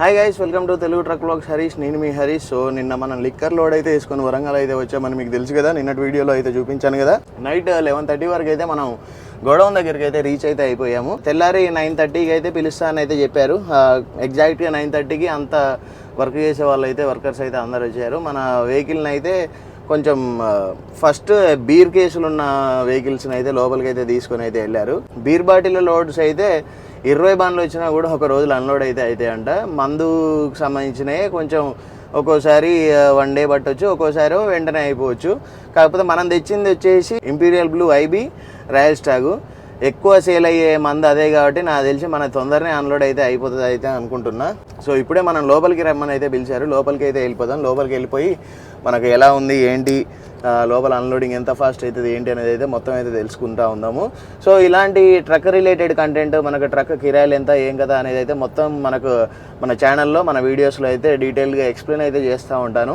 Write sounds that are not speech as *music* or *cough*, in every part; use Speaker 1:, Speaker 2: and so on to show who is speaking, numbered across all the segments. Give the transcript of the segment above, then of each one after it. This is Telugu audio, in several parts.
Speaker 1: Hi guys welcome to Telugu truck blogs Harish నేను మీ హరీష్ సో నిన్న మనం లిక్కర్ లోడ్ అయితే వేసుకొని వరంగల్ అయితే వచ్చామని మీకు తెలుసు కదా. నిన్నటి వీడియోలో అయితే చూపించాను కదా. నైట్ లెవెన్ థర్టీ వరకు అయితే మనం గోడౌన్ దగ్గరికి అయితే రీచ్ అయితే అయిపోయాము. తెల్లారి నైన్ థర్టీకి అయితే పిలుస్తా అని అయితే చెప్పారు. ఎగ్జాక్ట్గా నైన్ థర్టీకి అంత వర్క్ చేసే వాళ్ళు అయితే వర్కర్స్ అయితే అందరు వచ్చారు. మన వెహికల్ని అయితే కొంచెం ఫస్ట్ బీర్ కేసులు ఉన్న వెహికల్స్ని అయితే లోపలికి అయితే తీసుకొని అయితే వెళ్ళారు. బీర్ బాటిల్ లోడ్స్ అయితే ఇరవై బండ్లు వచ్చినా కూడా ఒక రోజులో అన్లోడ్ అయితే అవుతాయంట మందుకు సంబంధించినవి కొంచెం ఒక్కోసారి వన్ డే పట్టొచ్చు ఒక్కోసారి వెంటనే అయిపోవచ్చు. కాకపోతే మనం తెచ్చింది వచ్చేసి Imperial Blue IB Royal Stag ఎక్కువ సేల్ అయ్యే మంది అదే కాబట్టి నాకు తెలిసి మన తొందరనే అన్లోడ్ అయితే అయిపోతుంది అయితే అనుకుంటున్నా. సో ఇప్పుడే మనం లోపలికి రమ్మని అయితే పిలిచారు. లోపలికి అయితే వెళ్ళిపోదాం. లోపలికి వెళ్ళిపోయి మనకు ఎలా ఉంది ఏంటి లోపల అన్లోడింగ్ ఎంత ఫాస్ట్ అవుతుంది ఏంటి అనేది అయితే మొత్తం అయితే తెలుసుకుంటా ఉందాము. సో ఇలాంటి ట్రక్ రిలేటెడ్ కంటెంట్ మనకు ట్రక్ కిరాయిలు ఎంత ఏం కదా అనేది అయితే మొత్తం మనకు మన ఛానల్లో మన వీడియోస్లో అయితే డీటెయిల్గా ఎక్స్ప్లెయిన్ అయితే చేస్తూ ఉంటాను.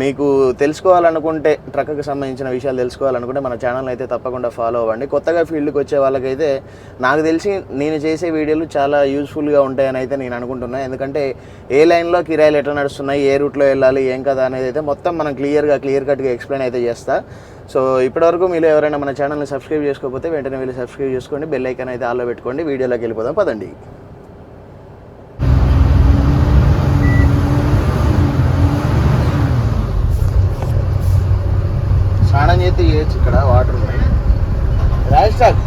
Speaker 1: మీకు తెలుసుకోవాలనుకుంటే ట్రక్కి సంబంధించిన విషయాలు తెలుసుకోవాలనుకుంటే మన ఛానల్ అయితే తప్పకుండా ఫాలో అవ్వండి. కొత్తగా ఫీల్డ్కి వచ్చే వాళ్ళకైతే నాకు తెలిసి నేను చేసే వీడియోలు చాలా యూస్ఫుల్గా ఉంటాయని అయితే నేను అనుకుంటున్నాను ఎందుకంటే ఏ లైన్లో కిరాయిలు ఎట్లా నడుస్తున్నాయి ఏ రూట్లో వెళ్ళాలి ఏం కదా అనేది అయితే మొత్తం మనం క్లియర్గా క్లియర్ కట్గా ఎక్స్ప్లెయిన్ అయితే చేస్తా. సో ఇప్పటివరకు మీరు ఎవరైనా మన ఛానల్ని సబ్స్క్రైబ్ చేసుకోకపోతే వెంటనే వెళ్ళి సబ్స్క్రైబ్ చేసుకోండి. బెల్ ఐకాన్ అయితే ఆల్లో పెట్టుకోండి. వీడియోలోకి వెళ్ళిపోదాం. పదండి. స్నానం చేస్తే చేయొచ్చు ఇక్కడ వాటర్ ఉన్నాయి. రాజస్థాన్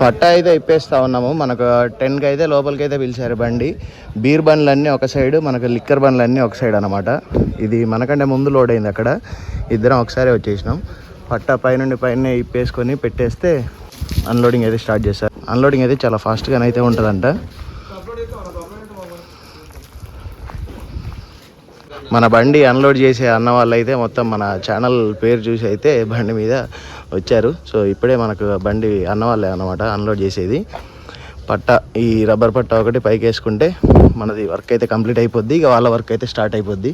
Speaker 1: పట్ట అయితే ఇప్పేస్తా ఉన్నాము. మనకు టెన్కి అయితే లోపలికి అయితే పిలిచారు బండి. బీర్ బండ్లన్నీ ఒక సైడ్ మనకు లిక్కర్ బండ్లన్నీ ఒక సైడ్ అనమాట ఇది మనకంటే ముందు లోడ్ అయింది అక్కడ. ఇద్దరం ఒకసారి వచ్చేసినాం. పట్ట పైనుండి పైన ఇప్పేసుకొని పెట్టేస్తే అన్లోడింగ్ అయితే స్టార్ట్ చేస్తారు అన్లోడింగ్ అయితే చాలా ఫాస్ట్గానే అయితే ఉంటుందంట. మన బండి అన్లోడ్ చేసే అన్న వాళ్ళు అయితే మొత్తం మన ఛానల్ పేరు చూసి అయితే బండి మీద వచ్చారు. సో ఇప్పుడే మనకు బండి అన్న వాళ్ళే అనమాట అన్లోడ్ చేసేది. పట్ట ఈ రబ్బర్ పట్ట ఒకటి పైకి వేసుకుంటే మనది వర్క్ అయితే కంప్లీట్ అయిపోద్ది. ఇక వాళ్ళ వర్క్ అయితే స్టార్ట్ అయిపోద్ది.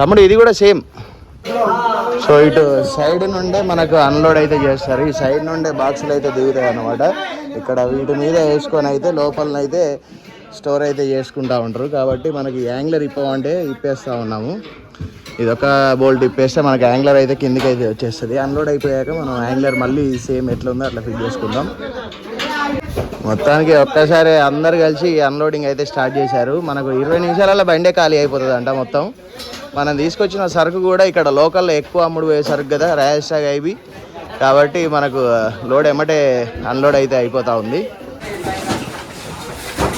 Speaker 1: తమ్ముడు ఇది కూడా సేమ్. సో ఇటు సైడ్ నుండే మనకు అన్లోడ్ అయితే చేస్తారు. ఈ సైడ్ నుండే బాక్సులు అయితే దిగుతాయి అనమాట ఇక్కడ వీటి మీద వేసుకొని అయితే లోపలనైతే స్టోర్ అయితే చేసుకుంటూ ఉంటారు. కాబట్టి మనకి యాంగ్లర్ ఇప్పమంటే ఇప్పేస్తూ ఉన్నాము. ఇది ఒక బోల్ట్ ఇప్పేస్తే మనకి యాంగ్లర్ అయితే కిందికి అయితే వచ్చేస్తుంది. అన్లోడ్ అయిపోయాక మనం యాంగ్లర్ మళ్ళీ సేమ్ ఎట్లా ఉందో అట్లా ఫిట్ చేసుకుందాం. మొత్తానికి ఒక్కసారి అందరు కలిసి అన్లోడింగ్ అయితే స్టార్ట్ చేశారు. మనకు ఇరవై నిమిషాలలో బండే ఖాళీ అయిపోతుంది అంట మొత్తం. మనం తీసుకొచ్చిన సరుకు కూడా ఇక్కడ లోకల్లో ఎక్కువ అమ్ముడు పోయే సరుకు కదా రాజస్థాగ్ అయిపోయి కాబట్టి మనకు లోడ్ ఎమ్మటే అన్లోడ్ అయితే అయిపోతూ ఉంది.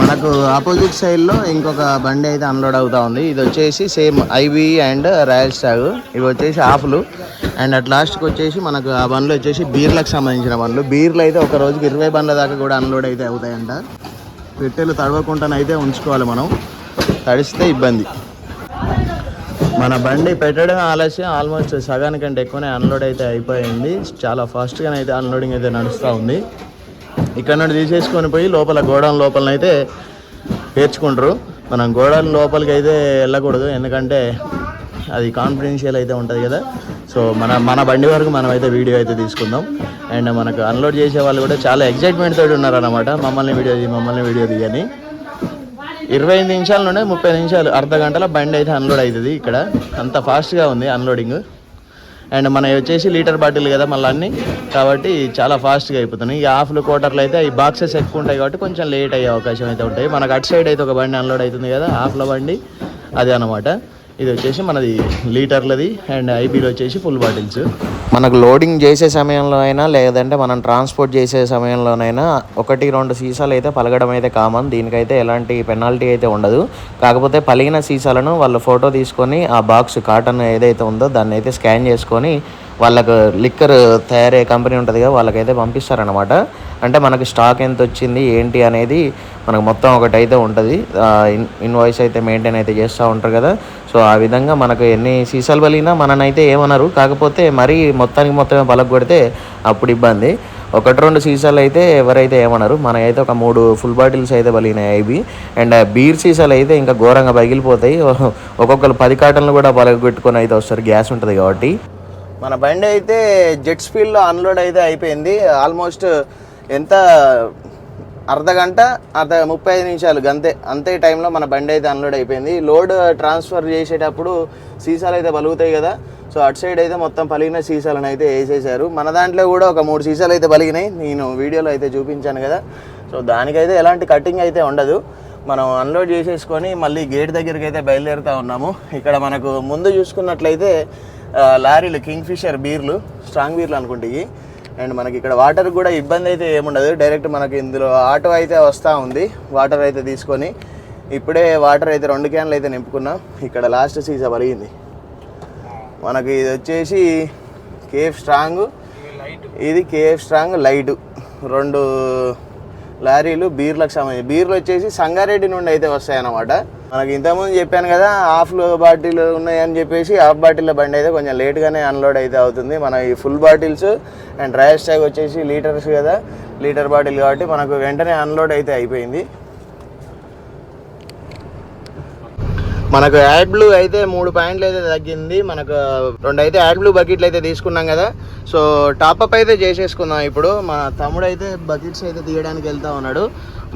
Speaker 1: మనకు ఆపోజిట్ సైడ్లో ఇంకొక బండి అయితే అన్లోడ్ అవుతా ఉంది. ఇది వచ్చేసి same IB and Royal Stag. ఇవి వచ్చేసి ఆఫ్లు. అండ్ అట్ లాస్ట్కి వచ్చేసి మనకు ఆ బండ్లు వచ్చేసి బీర్లకు సంబంధించిన బండ్లు. బీర్లు అయితే ఒక రోజుకి ఇరవై బండ్ల దాకా కూడా అన్లోడ్ అయితే అవుతాయంట. పెట్టెలు తడవకుండానైతే ఉంచుకోవాలి మనం. తడిస్తే ఇబ్బంది. మన బండి పెట్టడం ఆలస్యం. ఆల్మోస్ట్ సగానికంటే ఎక్కువనే అన్లోడ్ అయితే అయిపోయింది. చాలా ఫాస్ట్గానే అయితే అన్లోడింగ్ అయితే నడుస్తూ ఉంది. ఇక్కడ నుండి తీసేసుకొని పోయి లోపల గోడౌన్ లోపలనైతే పేర్చుకుంటారు. మనం గోడౌన్ లోపలికి అయితే వెళ్ళకూడదు. ఎందుకంటే అది కాన్ఫిడెన్షియల్ అయితే ఉంటుంది కదా. సో మన మన బండి వరకు మనం అయితే వీడియో అయితే తీసుకుందాం. అండ్ మనకు అన్లోడ్ చేసే వాళ్ళు కూడా చాలా ఎగ్జైట్మెంట్ తోటి ఉన్నారనమాట మమ్మల్ని వీడియో తీ మమ్మల్ని వీడియో తీయని. ఇరవై ఐదు నిమిషాల నుండి ముప్పై నిమిషాలు అర్ధ గంటల బండి అయితే అన్లోడ్ అవుతుంది ఇక్కడ. అంత ఫాస్ట్గా ఉంది అన్లోడింగ్. అండ్ మన వచ్చేసి లీటర్ బాటిల్ కదా మళ్ళీ అన్ని. కాబట్టి చాలా ఫాస్ట్గా అయిపోతున్నాయి. ఈ హాఫ్లు క్వార్టర్లు అయితే ఈ బాక్సెస్ ఎక్కువ ఉంటాయి కాబట్టి కొంచెం లేట్ అయ్యే అవకాశం అయితే ఉంటాయి. మనకు అటు సైడ్ అయితే ఒక బండి అన్లోడ్ అవుతుంది కదా హాఫ్ల బండి. అదే అనమాట ఇది వచ్చేసి మనది లీటర్లది అండ్ ఐబీలు వచ్చేసి ఫుల్ బాటిల్స్. మనకు లోడింగ్ చేసే సమయంలో అయినా లేదంటే మనం ట్రాన్స్పోర్ట్ చేసే సమయంలోనైనా ఒకటి రెండు సీసాలు అయితే పలగడం అయితే కామన్. దీనికైతే ఎలాంటి పెనాల్టీ అయితే ఉండదు. కాకపోతే పలిగిన సీసాలను వాళ్ళు ఫోటో తీసుకొని ఆ బాక్స్ కాటన్ ఏదైతే ఉందో దాన్ని అయితే స్కాన్ చేసుకొని వాళ్ళకు లిక్కర్ తయారయ్యే కంపెనీ ఉంటుంది కదా వాళ్ళకైతే పంపిస్తారనమాట అంటే మనకి స్టాక్ ఎంత వచ్చింది ఏంటి అనేది మనకు మొత్తం ఒకటి అయితే ఉంటుంది ఇన్ ఇన్వాయిస్ అయితే మెయింటైన్ అయితే చేస్తూ ఉంటారు కదా. సో ఆ విధంగా మనకు ఎన్ని సీసాలు పలిగినా మననైతే ఏమన్నారు కాకపోతే మరీ మొత్తానికి మొత్తమే పలక కొడితే అప్పుడు ఇబ్బంది. ఒకటి రెండు సీసాలు అయితే ఎవరైతే ఏమన్నారు మనకైతే ఒక మూడు ఫుల్ బాటిల్స్ అయితే పలిగినాయి అవి అండ్ బీర్ సీసాలు అయితే ఇంకా ఘోరంగా పగిలిపోతాయి. *laughs* ఒక్కొక్కరు పది కాటన్లు కూడా పలగొట్టుకొని అయితే వస్తారు. గ్యాస్ ఉంటుంది కాబట్టి. మన బండి అయితే జెట్ స్పీడ్లో అన్లోడ్ అయితే అయిపోయింది. ఆల్మోస్ట్ ఎంత అర్ధ గంట అర్ధ ముప్పై ఐదు నిమిషాలు అంతే అంతే టైంలో మన బండి అయితే అన్లోడ్ అయిపోయింది. లోడ్ ట్రాన్స్ఫర్ చేసేటప్పుడు సీసాలు అయితే పలుగుతాయి కదా సో అటు సైడ్ అయితే మొత్తం పలిగిన సీసాలను అయితే వేసేసారు మన దాంట్లో కూడా ఒక మూడు సీసాలు అయితే పలిగినాయి నేను వీడియోలో అయితే చూపించాను కదా సో దానికైతే ఎలాంటి కటింగ్ అయితే ఉండదు. మనం అన్లోడ్ చేసేసుకొని మళ్ళీ గేట్ దగ్గరికి అయితే బయలుదేరుతూ ఉన్నాము. ఇక్కడ మనకు ముందు చూసుకున్నట్లయితే లారీలు కింగ్ ఫిషర్ బీర్లు స్ట్రాంగ్ బీర్లు అనుకుంటాయి అండ్ మనకి ఇక్కడ వాటర్ కూడా ఇబ్బంది అయితే ఏముండదు. డైరెక్ట్ మనకి ఇందులో ఆటో అయితే వస్తూ ఉంది. వాటర్ అయితే తీసుకొని ఇప్పుడే వాటర్ అయితే రెండు క్యాన్లు అయితే నింపుకున్నాం. ఇక్కడ లాస్ట్ సీసా పలిగింది. మనకి ఇది వచ్చేసి కేఫ్ స్ట్రాంగ్ ఇది కేఎఫ్ స్ట్రాంగ్ లైట్ రెండు లారీలు బీర్లకు సంబంధించి. బీర్లు వచ్చేసి సంగారెడ్డి నుండి అయితే వస్తాయన్నమాట. మనకి ఇంతకుముందు చెప్పాను కదా హాఫ్ బాటిల్ ఉన్నాయని చెప్పేసి హాఫ్ బాటిల్ బండి అయితే కొంచెం లేట్గానే అన్లోడ్ అయితే అవుతుంది. మన ఈ full bottles and dry Stag వచ్చేసి లీటర్స్ కదా లీటర్ బాటిల్ కాబట్టి మనకు వెంటనే అన్లోడ్ అయితే అయిపోయింది. మనకు యాడ్ బ్లూ అయితే మూడు పాయింట్లు అయితే తగ్గింది. మనకు రెండు అయితే యాడ్ బ్లూ బకెట్లు అయితే తీసుకున్నాం కదా. సో టాపప్ అయితే చేసేసుకుందాం ఇప్పుడు. మన తమ్ముడు అయితే బకెట్స్ అయితే తీయడానికి వెళ్తా ఉన్నాడు.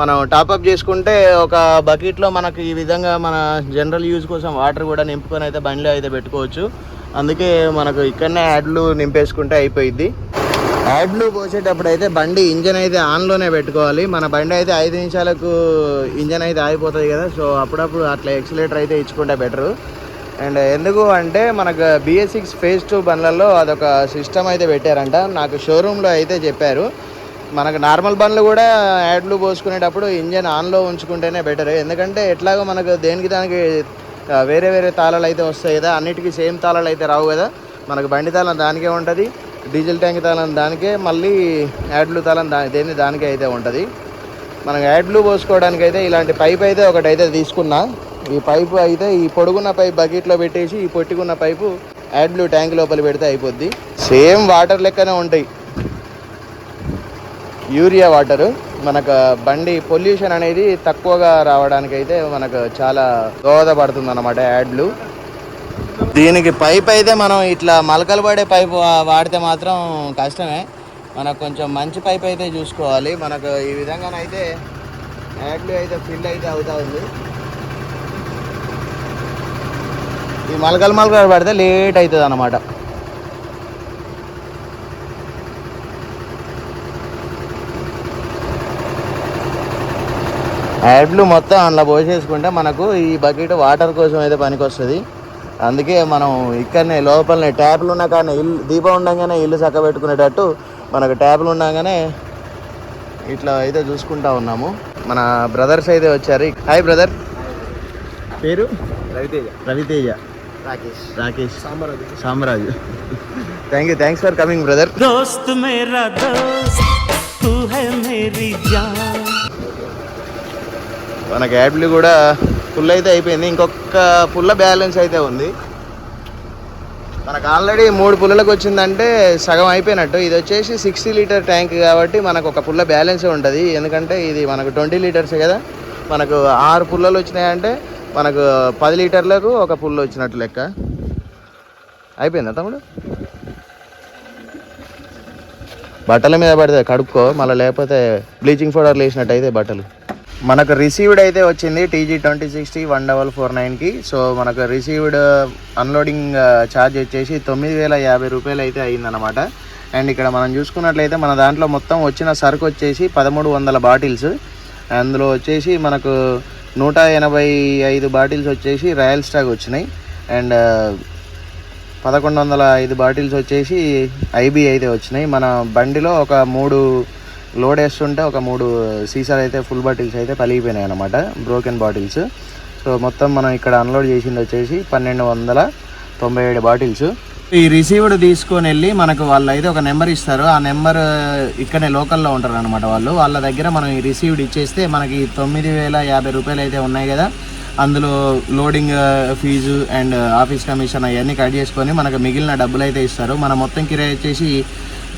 Speaker 1: మనం టాప్అప్ చేసుకుంటే ఒక బకెట్లో మనకు ఈ విధంగా మన జనరల్ యూజ్ కోసం వాటర్ కూడా నింపుకొని అయితే బండిలో అయితే పెట్టుకోవచ్చు. అందుకే మనకు ఇక్కడనే యాడ్లు నింపేసుకుంటే అయిపోయింది యాడ్లు పోసేటప్పుడు అయితే బండి ఇంజన్ అయితే ఆన్లోనే పెట్టుకోవాలి. మన బండి అయితే ఐదు నిమిషాలకు ఇంజన్ అయితే ఆగిపోతుంది కదా. సో అప్పుడప్పుడు అట్లా ఎక్సలేటర్ అయితే ఇచ్చుకుంటే బెటరు అండ్ ఎందుకు అంటే మనకు బిఎస్ సిక్స్ ఫేజ్ టూ బండ్లలో అదొక సిస్టమ్ అయితే పెట్టారంట. నాకు షోరూంలో అయితే చెప్పారు. మనకు నార్మల్ బండ్లు కూడా యాడ్లు పోసుకునేటప్పుడు ఇంజన్ ఆన్లో ఉంచుకుంటేనే బెటర్ ఎందుకంటే ఎట్లాగో మనకు దేనికి దానికి వేరే వేరే తాళాలు అయితే వస్తాయి కదా. అన్నిటికీ సేమ్ తాళాలు అయితే రావు కదా. మనకు బండి తాళం దానికే ఉంటుంది. డీజిల్ ట్యాంక్ తాళం దానికే మళ్ళీ యాడ్లు తాళం దాని దేని దానికే అయితే ఉంటుంది. మనకు యాడ్లు పోసుకోవడానికి అయితే ఇలాంటి పైప్ అయితే ఒకటి అయితే తీసుకున్నా. ఈ పైపు అయితే ఈ పొడుగున్న పైప్ బకెట్లో పెట్టేసి ఈ పొట్టుకున్న పైపు యాడ్లు ట్యాంక్ లోపల పెడితే అయిపోద్ది. సేమ్ వాటర్ లెక్కనే ఉంటాయి. Urea water. మనకు బండి పొల్యూషన్ అనేది తక్కువగా రావడానికి అయితే మనకు చాలా దోహదపడుతుంది అన్నమాట యాడ్లు. దీనికి పైప్ అయితే మనం ఇట్లా మలకలు పడే పైప్ వాడితే మాత్రం కష్టమే. మనకు కొంచెం మంచి పైప్ అయితే చూసుకోవాలి. మనకు ఈ విధంగానైతే యాడ్లు అయితే ఫిల్ అయితే అవుతా ఉంది. ఈ మలకలు మలకలు పడితే లేట్ అవుతుంది అన్నమాట. యాడ్లు మొత్తం అందులో పోసేసుకుంటే మనకు ఈ బకెట్ వాటర్ కోసం అయితే పనికి వస్తుంది అందుకే మనం ఇక్కడనే లోపలనే ట్యాప్లు ఉన్నా కానీ ఇల్లు దీపం ఉండగానే ఇల్లు చక్కబెట్టుకునేటట్టు మనకు ట్యాప్లు ఉండగానే ఇట్లా అయితే చూసుకుంటా ఉన్నాము. మన బ్రదర్స్ అయితే వచ్చారు. హాయ్ బ్రదర్ పేరు?
Speaker 2: Raviteja.
Speaker 1: Raviteja.
Speaker 2: Rakesh.
Speaker 1: Rakesh.
Speaker 2: Samraju.
Speaker 1: Samraju. Thank you thanks for coming brother
Speaker 3: దోస్త్ మేరా దోస్త్
Speaker 1: మనకి యాడ్లు కూడా ఫుల్ అయితే అయిపోయింది. ఇంకొక పుల్ల బ్యాలెన్స్ అయితే ఉంది. మనకు ఆల్రెడీ మూడు పుల్లలకు వచ్చిందంటే సగం అయిపోయినట్టు. ఇది వచ్చేసి సిక్స్టీ లీటర్ ట్యాంక్ కాబట్టి మనకు ఒక పుల్ల బ్యాలెన్స్ ఉంటుంది. ఎందుకంటే ఇది మనకు ట్వంటీ లీటర్స్ కదా. మనకు ఆరు పుల్లలు వచ్చినాయంటే మనకు పది లీటర్లకు ఒక పుల్ల వచ్చినట్టు లెక్క. అయిపోయిందా తమ్ముడు? బట్టల మీద పడితే కడుక్కో మళ్ళీ లేకపోతే బ్లీచింగ్ పౌడర్లు వేసినట్టు అయితే బట్టలు. మనకు రిసీవ్డ్ అయితే వచ్చింది TG twenty sixty one double four నైన్కి సో మనకు రిసీవ్డ్ అన్లోడింగ్ ఛార్జ్ వచ్చేసి తొమ్మిది వేల యాభై రూపాయలు అయితే అయిందనమాట అండ్ ఇక్కడ మనం చూసుకున్నట్లయితే మన దాంట్లో మొత్తం వచ్చిన సరుకు వచ్చేసి పదమూడు వందల బాటిల్స్. అందులో వచ్చేసి మనకు నూట ఎనభై ఐదు బాటిల్స్ వచ్చేసి రాయల్ స్టాక్ వచ్చినాయి. అండ్ uh, పదకొండు వందల ఐదు బాటిల్స్ వచ్చేసి ఐబీ అయితే వచ్చినాయి. మన బండిలో ఒక మూడు లోడ్ వేస్తుంటే ఒక మూడు సీసాలు అయితే ఫుల్ బాటిల్స్ అయితే పలిగిపోయినాయి అనమాట బ్రోకెన్ బాటిల్స్. సో మొత్తం మనం ఇక్కడ అన్లోడ్ చేసింది వచ్చేసి పన్నెండు వందల తొంభై ఏడు బాటిల్స్. ఈ రిసీవ్డ్ తీసుకొని వెళ్ళి మనకు వాళ్ళు అయితే ఒక నెంబర్ ఇస్తారు. ఆ నెంబర్ ఇక్కడనే లోకల్లో ఉంటారు అనమాట వాళ్ళు. వాళ్ళ దగ్గర మనం ఈ రిసీవ్డ్ ఇచ్చేస్తే మనకి తొమ్మిది వేల యాభై రూపాయలు అయితే ఉన్నాయి కదా. అందులో loading fees and office commission అవన్నీ కట్ చేసుకొని మనకు మిగిలిన డబ్బులు అయితే ఇస్తారు. మన మొత్తం కిరాయి వచ్చేసి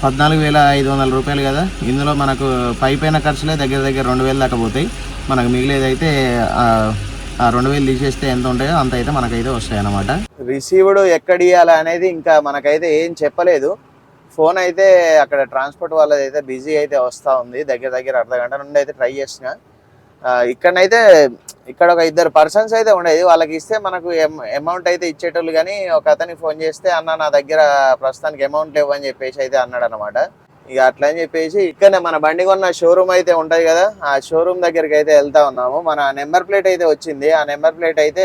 Speaker 1: పద్నాలుగు వేల ఐదు వందల రూపాయలు కదా. ఇందులో మనకు పై పైన ఖర్చులే దగ్గర దగ్గర రెండు వేలు దాకా పోతాయి. మనకు మిగిలేదైతే ఆ, రెండు వేలు తీసేస్తే ఎంత ఉంటాయో అంత అయితే మనకైతే వస్తాయి అన్నమాట రిసీవ్డ్ ఎక్కడ ఇవ్వాలి అనేది ఇంకా మనకైతే ఏం చెప్పలేదు. ఫోన్ అయితే అక్కడ ట్రాన్స్పోర్ట్ వాళ్ళది అయితే బిజీ అయితే వస్తూ ఉంది. దగ్గర దగ్గర అర్ధ గంట నుండి అయితే ట్రై చేసిన ఇక్కడనైతే ఇక్కడ ఒక ఇద్దరు పర్సన్స్ అయితే ఉండేది. వాళ్ళకి ఇస్తే మనకు అమౌంట్ అయితే ఇచ్చేటోళ్ళు కానీ ఒక అతనికి ఫోన్ చేస్తే అన్న నా దగ్గర ప్రస్తుతానికి అమౌంట్ లేవని చెప్పేసి అయితే అన్నాడు అనమాట ఇక అట్లా అని చెప్పేసి ఇక్కడనే మన బండి కొన్న షోరూమ్ అయితే ఉంటది కదా ఆ షోరూమ్ దగ్గరికి అయితే వెళ్తా ఉన్నాము. మన నెంబర్ ప్లేట్ అయితే వచ్చింది. ఆ నెంబర్ ప్లేట్ అయితే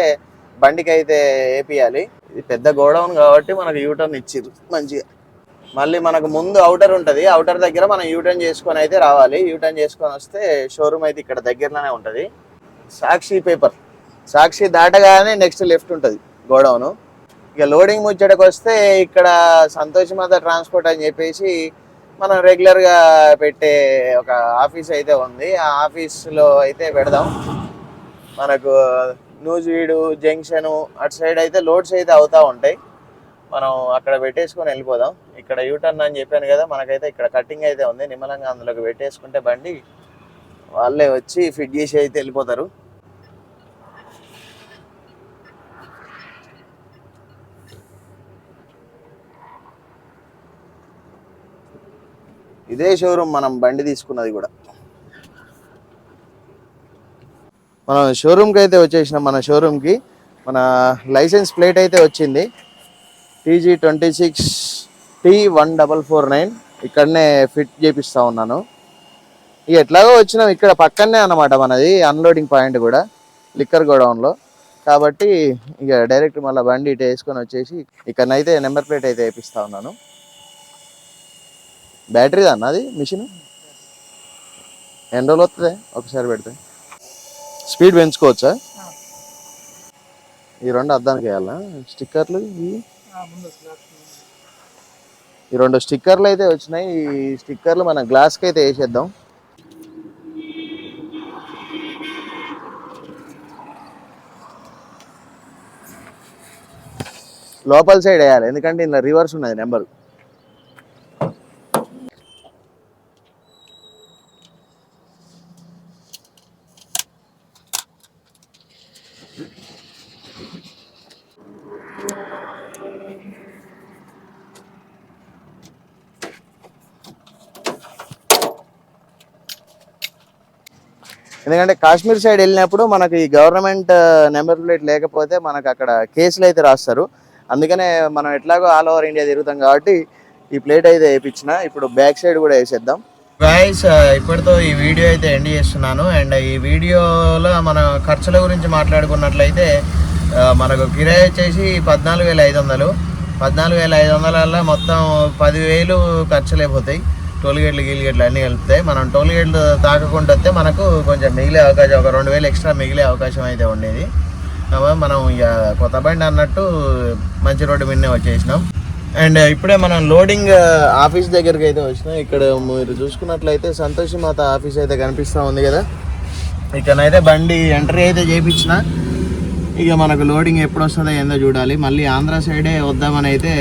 Speaker 1: బండికి అయితే వేపియాలి. ఇది పెద్ద గోడౌన్ కాబట్టి మనకు యూటర్న్ ఇచ్చిర్రు మంచిగా. మళ్ళీ మనకు ముందు అవుటర్ ఉంటుంది. అవుటర్ దగ్గర మనం యూటర్న్ చేసుకొని అయితే రావాలి. యూటర్న్ చేసుకొని వస్తే షోరూమ్ అయితే ఇక్కడ దగ్గరలోనే ఉంటుంది. సాక్షి పేపర్. సాక్షి దాటగానే నెక్స్ట్ లెఫ్ట్ ఉంటుంది గోడౌన్. ఇక లోడింగ్ ముచ్చటకు వస్తే ఇక్కడ సంతోష్ మాత ట్రాన్స్పోర్ట్ అని చెప్పేసి మనం రెగ్యులర్గా పెట్టే ఒక ఆఫీస్ అయితే ఉంది. ఆ ఆఫీస్లో అయితే పెడదాం. మనకు నూజివీడు జంక్షను అటు సైడ్ అయితే లోడ్స్ అయితే అవుతూ ఉంటాయి. మనం అక్కడ పెట్టేసుకొని వెళ్ళిపోదాం. ఇక్కడ యూటర్న్ అని చెప్పాను కదా మనకైతే ఇక్కడ కట్టింగ్ అయితే ఉంది. నిమ్మలంగా అందులోకి పెట్టేసుకుంటే బండి వాళ్ళే వచ్చి ఫిట్ చేసి అయితే వెళ్ళిపోతారు. ఇదే షోరూమ్ మనం బండి తీసుకున్నది కూడా. మనం షోరూమ్కి అయితే వచ్చేసినాం. మన షోరూమ్కి మన లైసెన్స్ ప్లేట్ అయితే వచ్చింది. TG twenty six T one double four nine ఇక్కడనే ఫిట్ చేపిస్తా ఉన్నాను. ఇక ఎట్లాగో వచ్చినాం ఇక్కడ పక్కనే అన్నమాట మనది అన్లోడింగ్ పాయింట్ కూడా లిక్కర్ గోడౌన్లో. కాబట్టి ఇక డైరెక్ట్ మళ్ళీ బండి ఇటు వేసుకొని వచ్చేసి ఇక్కడనైతే నెంబర్ ప్లేట్ అయితే వేపిస్తా ఉన్నాను. బ్యాటరీదా అన్నది మిషన్ ఎన్ని రోజులు వస్తుంది ఒకసారి పెడితే. స్పీడ్ పెంచుకోవచ్చా? ఈ రెండు అద్దానికి వేయాలా? స్టిక్కర్లు ఇవి? ఈ రెండు స్టిక్కర్లు అయితే వచ్చినాయి. ఈ స్టిక్కర్లు మన గ్లాస్కి అయితే వేసేద్దాం. లోపల సైడ్ వేయాలి. ఎందుకంటే ఇందులో రివర్స్ ఉన్నది నెంబర్ ఎందుకంటే కాశ్మీర్ సైడ్ వెళ్ళినప్పుడు మనకి ఈ గవర్నమెంట్ నెంబర్ ప్లేట్ లేకపోతే మనకు అక్కడ కేసులు అయితే రాస్తారు. అందుకనే మనం ఎట్లాగో ఆల్ ఓవర్ ఇండియా తిరుగుతాం కాబట్టి ఈ ప్లేట్ అయితే వేయించిన. ఇప్పుడు బ్యాక్ సైడ్ కూడా వేసేద్దాం. గాయస్ ఇప్పటితో ఈ వీడియో అయితే ఎండ్ చేస్తున్నాను. అండ్ ఈ వీడియోలో మన ఖర్చుల గురించి మాట్లాడుకున్నట్లయితే మనకు కిరాయి వచ్చేసి పద్నాలుగు వేల ఐదు వందలు. పద్నాలుగు వేల ఐదు వందల మొత్తం పదివేలు ఖర్చులైపోతాయి టోల్ గేట్లు గీల్ గేట్లు అన్నీ కలుపుతాయి. మనం టోల్ గేట్లు తాకకుండా వస్తే మనకు కొంచెం మిగిలే అవకాశం ఒక రెండు వేలు ఎక్స్ట్రా మిగిలే అవకాశం అయితే ఉండేది. కాబట్టి మనం ఇక కొత్త బండి అన్నట్టు మంచి రోడ్డు మీదనే వచ్చేసినాం. అండ్ ఇప్పుడే మనం లోడింగ్ ఆఫీస్ దగ్గరికి అయితే వచ్చినాం. ఇక్కడ మీరు చూసుకున్నట్లయితే సంతోషి మాత ఆఫీస్ అయితే కనిపిస్తూ ఉంది కదా. ఇక్కడనైతే బండి ఎంట్రీ అయితే చేయించిన ఇక మనకు లోడింగ్ ఎప్పుడు వస్తుందో ఏందో చూడాలి. మళ్ళీ ఆంధ్ర సైడే వద్దామని అయితే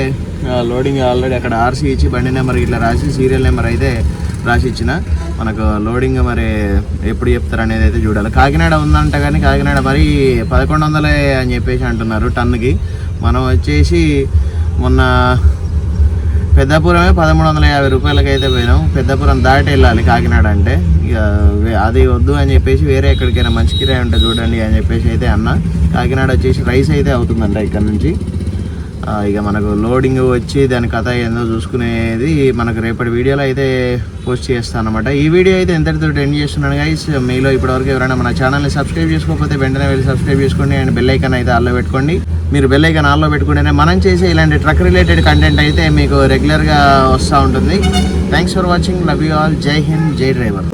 Speaker 1: లోడింగ్ ఆల్రెడీ అక్కడ ఆర్సీ ఇచ్చి బండి నెంబర్ ఇట్లా రాసి సీరియల్ నెంబర్ అయితే రాసి ఇచ్చిన మనకు లోడింగ్ మరి ఎప్పుడు చెప్తారు అనేది అయితే చూడాలి. కాకినాడ ఉందంట కానీ కాకినాడ మరి పదకొండు వందలే అని చెప్పేసి అంటున్నారు టన్నుకి. మనం వచ్చేసి మొన్న పెద్దపురమే పదమూడు వందల యాభై రూపాయలకి అయితే పోయినాం. పెద్దపురం దాటి వెళ్ళాలి కాకినాడ అంటే. ఇక అది వద్దు అని చెప్పేసి వేరే ఎక్కడికైనా మంచి కిరాయి ఉంటే చూడండి అని చెప్పేసి అయితే అన్న. కాకినాడ వచ్చేసి రైస్ అయితే అవుతుందంట ఇక్కడ నుంచి. ఇక మనకు లోడింగ్ వచ్చి దాని కథ ఏందో చూసుకునేది మనకు రేపటి వీడియోలో అయితే పోస్ట్ చేస్తాను అనమాట ఈ వీడియో అయితే ఎంతటితో ఎండ్ చేస్తున్నాను గైస్ మీలో ఇప్పటివరకు ఎవరైనా మన ఛానల్ని సబ్స్క్రైబ్ చేసుకోకపోతే వెంటనే వెళ్ళి సబ్స్క్రైబ్ చేసుకోండి అండ్ బెల్ ఐకాన్ అయితే ఆల్లో పెట్టుకోండి. మీరు బెల్ ఐకాన్ ఆల్లో పెట్టుకుంటేనే మనం చేసే ఇలాంటి ట్రక్ రిలేటెడ్ కంటెంట్ అయితే మీకు రెగ్యులర్గా వస్తూ ఉంటుంది. Thanks for watching love you all Jai Hind Jai driver